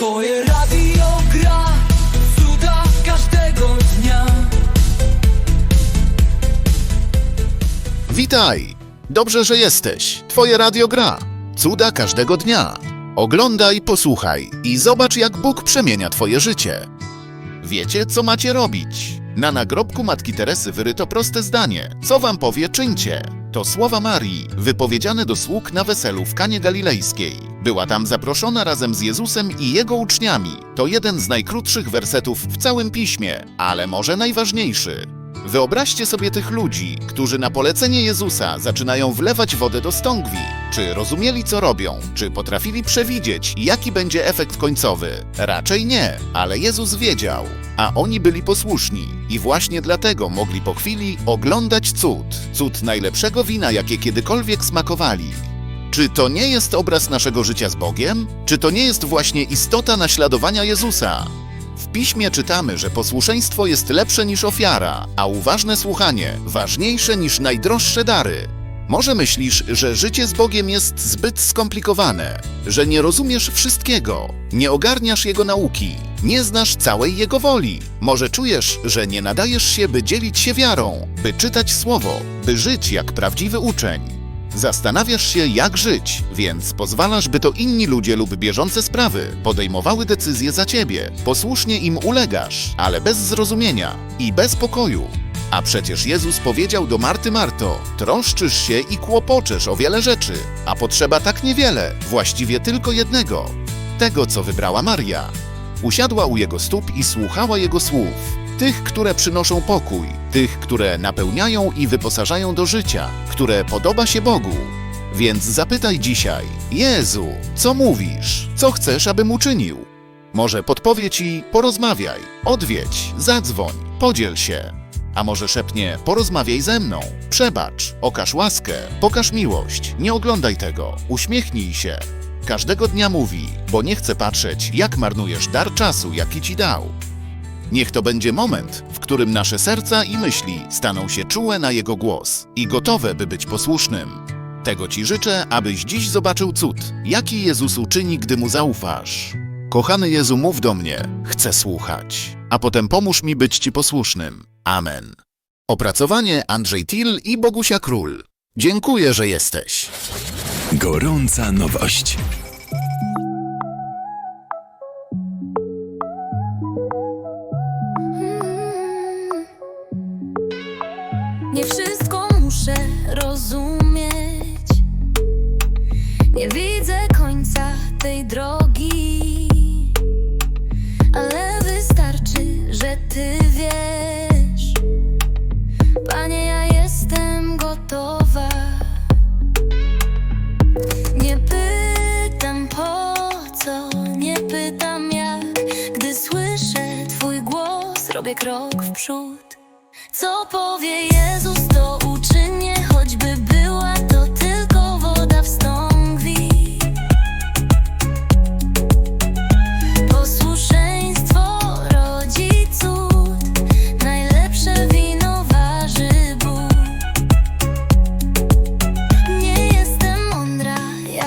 Twoje radio gra cuda każdego dnia. Witaj! Dobrze, że jesteś. Twoje radio gra. Cuda każdego dnia. Oglądaj, posłuchaj i zobacz, jak Bóg przemienia Twoje życie. Wiecie, co macie robić? Na nagrobku Matki Teresy wyryto proste zdanie. Co wam powie, czyńcie. To słowa Marii, wypowiedziane do sług na weselu w Kanie Galilejskiej. Była tam zaproszona razem z Jezusem i jego uczniami. To jeden z najkrótszych wersetów w całym piśmie, ale może najważniejszy. Wyobraźcie sobie tych ludzi, którzy na polecenie Jezusa zaczynają wlewać wodę do stągwi. Czy rozumieli, co robią? Czy potrafili przewidzieć, jaki będzie efekt końcowy? Raczej nie, ale Jezus wiedział, a oni byli posłuszni i właśnie dlatego mogli po chwili oglądać cud. Cud najlepszego wina, jakie kiedykolwiek smakowali. Czy to nie jest obraz naszego życia z Bogiem? Czy to nie jest właśnie istota naśladowania Jezusa? W piśmie czytamy, że posłuszeństwo jest lepsze niż ofiara, a uważne słuchanie ważniejsze niż najdroższe dary. Może myślisz, że życie z Bogiem jest zbyt skomplikowane, że nie rozumiesz wszystkiego, nie ogarniasz Jego nauki, nie znasz całej Jego woli. Może czujesz, że nie nadajesz się, by dzielić się wiarą, by czytać Słowo, by żyć jak prawdziwy uczeń. Zastanawiasz się, jak żyć, więc pozwalasz, by to inni ludzie lub bieżące sprawy podejmowały decyzje za ciebie. Posłusznie im ulegasz, ale bez zrozumienia i bez pokoju. A przecież Jezus powiedział do Marty Marto: Troszczysz się i kłopoczesz o wiele rzeczy, a potrzeba tak niewiele, właściwie tylko jednego tego, co wybrała Maria. Usiadła u jego stóp i słuchała jego słów. Tych, które przynoszą pokój, tych, które napełniają i wyposażają do życia, które podoba się Bogu. Więc zapytaj dzisiaj: Jezu, co mówisz? Co chcesz, abym uczynił? Może podpowie ci: porozmawiaj, odwiedź, zadzwoń, podziel się. A może szepnie: porozmawiaj ze mną, przebacz, okaż łaskę, pokaż miłość, nie oglądaj tego, uśmiechnij się. Każdego dnia mówi, bo nie chce patrzeć, jak marnujesz dar czasu, jaki ci dał. Niech to będzie moment, w którym nasze serca i myśli staną się czułe na Jego głos i gotowe, by być posłusznym. Tego Ci życzę, abyś dziś zobaczył cud, jaki Jezus uczyni, gdy Mu zaufasz. Kochany Jezu, mów do mnie, chcę słuchać, a potem pomóż mi być Ci posłusznym. Amen. Opracowanie Andrzej Till i Bogusia Król. Dziękuję, że jesteś. Gorąca nowość. Ty wiesz. Panie, ja jestem gotowa. Nie pytam po co, nie pytam jak. Gdy słyszę Twój głos, robię krok w przód. Co powie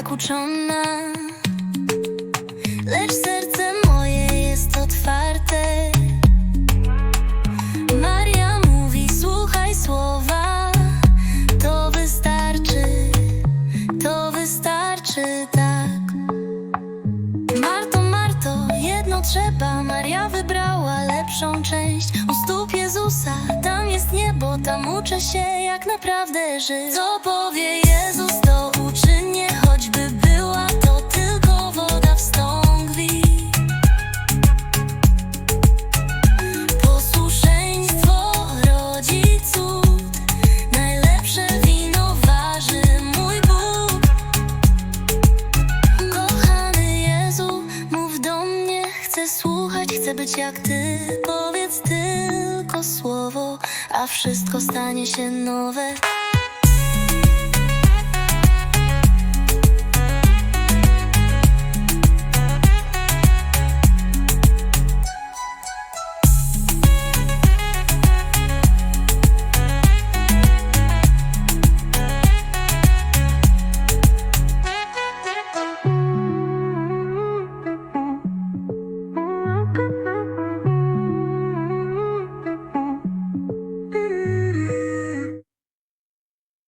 jak uczona, lecz serce moje jest otwarte. Maria mówi, słuchaj słowa, to wystarczy, to wystarczy tak. Marto, Marto, jedno trzeba, Maria wybrała lepszą część. U stóp Jezusa, tam jest niebo, tam uczę się, jak naprawdę żyć. Co powie Jezus, chcę być jak Ty. Powiedz tylko słowo, a wszystko stanie się nowe.